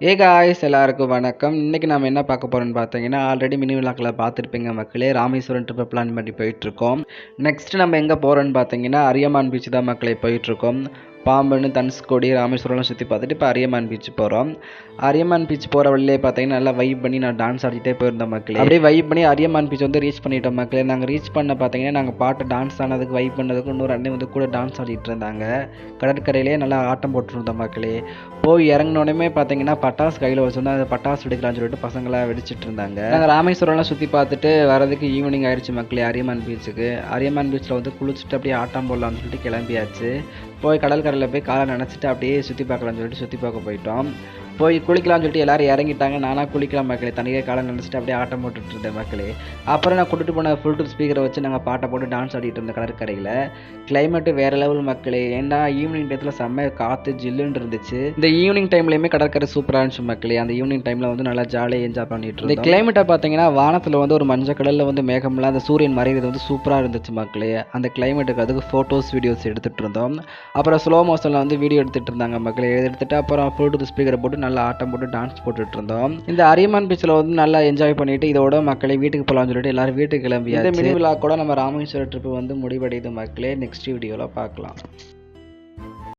ஏ guys எல்லாருக்கும் வணக்கம். இன்றைக்கி நம்ம என்ன பார்க்க போகிறோம்னு பார்த்தீங்கன்னா ஆல்ரெடி மினி விழாக்களை பார்த்துருப்பீங்க மக்களே. ராமேஸ்வரம் ட்ரிப்பை பிளான் பண்ணி போயிட்டுருக்கோம். நெக்ஸ்ட் நம்ம எங்கே போகிறோன்னு பார்த்தீங்கன்னா அரியமான் பீச் தான் மக்களே போயிட்டுருக்கோம். பாம்பன் தனுஷ்கோடி ராமேஸ்வரம்லாம் சுற்றி பார்த்துட்டு இப்போ அரியமான் பீச் போகிறோம் அரியமான் பீச் போகிற வழியிலே பார்த்தீங்கன்னா நல்லா வைப் பண்ணி நான் டான்ஸ் ஆடிட்டே போயிருந்தோம் மக்களே. அப்படியே வைப் பண்ணி அரியமான் பீச் வந்து ரீச் பண்ணிட்டோம் மக்களே. நாங்கள் ரீச் பண்ண பார்த்தீங்கன்னா நாங்கள் பாட்டு டான்ஸ் ஆனதுக்கு வைப் பண்ணதுக்கு இன்னொரு அண்ணன் வந்து கூட டான்ஸ் ஆடிட்டு இருந்தாங்க. கடற்கரையிலே நல்லா ஆட்டம் போட்டுருந்தோம் மக்களே. போய் இறங்கினோடனே பார்த்தீங்கன்னா பட்டாசு கையில் வச்சுருந்தா அந்த பட்டாசு வெடிக்கலாம்னு சொல்லிட்டு பசங்களாம் வெடிச்சிட்டு இருந்தாங்க. நாங்கள் ராமேஸ்வரம்லாம் சுற்றி பார்த்துட்டு வரதுக்கு ஈவினிங் ஆயிடுச்சு மக்களே அரியமான் பீச்சுக்கு அரியமான் பீச்சில் வந்து குளிச்சுட்டு அப்படியே ஆட்டம் போடலாம்னு சொல்லிட்டு கிளம்பியாச்சு. போய் கடற்கரையில் போய் காலை நினச்சிட்டு அப்படியே சுற்றி பார்க்கலாம்னு சொல்லிட்டு சுற்றி பார்க்க போயிட்டோம். போய் குளிக்கலாம்னு சொல்லிட்டு எல்லாரும் இறங்கிட்டாங்க. நானாக குளிக்கலாம் மக்களே. தனியாக காலை நினச்சிட்டு அப்படியே ஆட்டம் போட்டுட்டு இருந்தேன் மக்களே. அப்புறம் நான் கூட்டிட்டு போன ஃபுல் ஸ்பீக்கரை வச்சு நாங்கள் பாட்டை போட்டு டான்ஸ் ஆடிட்டு இருந்தோம் கடற்கரையில். கிளைமேட்டு வேற லெவல் மக்களே. ஏன்னா ஈவினிங் டயத்தில் செம்ம காற்று ஜில்லுன்னு இருந்துச்சு. இந்த ஈவினிங் டைம்லையுமே கடற்கரை சூப்பராக இருந்துச்சு மக்களே. அந்த ஈவினிங் டைமில் வந்து நல்லா ஜாலியாக என்ஜாய் பண்ணிட்டு இருந்தோம். இந்த கிளைமேட்டை பார்த்தீங்கன்னா வானத்தில் வந்து ஒரு மஞ்சள் கடலில் வந்து மேகம்லாம் அந்த சூரியன் மறைகிறது வந்து சூப்பராக இருந்துச்சு மக்களே. அந்த கிளைமேட்டுக்கு அதுக்கு ஃபோட்டோஸ் வீடியோஸ் எடுத்துகிட்டு இருந்தோம். அப்புறம் ஸ்லோ மோஷனில் வந்து வீடியோ எடுத்துகிட்டு இருந்தாங்க மக்களே. எடுத்துட்டு அப்புறம் ஃபுல் டூ ஸ்பீக்கரை போட்டு நல்லா ஆட்டம் போட்டு டான்ஸ் போட்டுட்டு இருந்தோம். இந்த அரியமான் பீச்சில் வந்து நல்லா என்ஜாய் பண்ணிட்டு இதோட மக்களை வீட்டுக்கு போகலாம்னு சொல்லிட்டு எல்லாரும் வீட்டுக்கு கிளம்பி இந்த மினி விழா கூட நம்ம ராமேஸ்வரம் ட்ரிப் வந்து முடிவடையுது மக்களே. நெக்ஸ்ட் வீடியோவில் பார்க்கலாம்.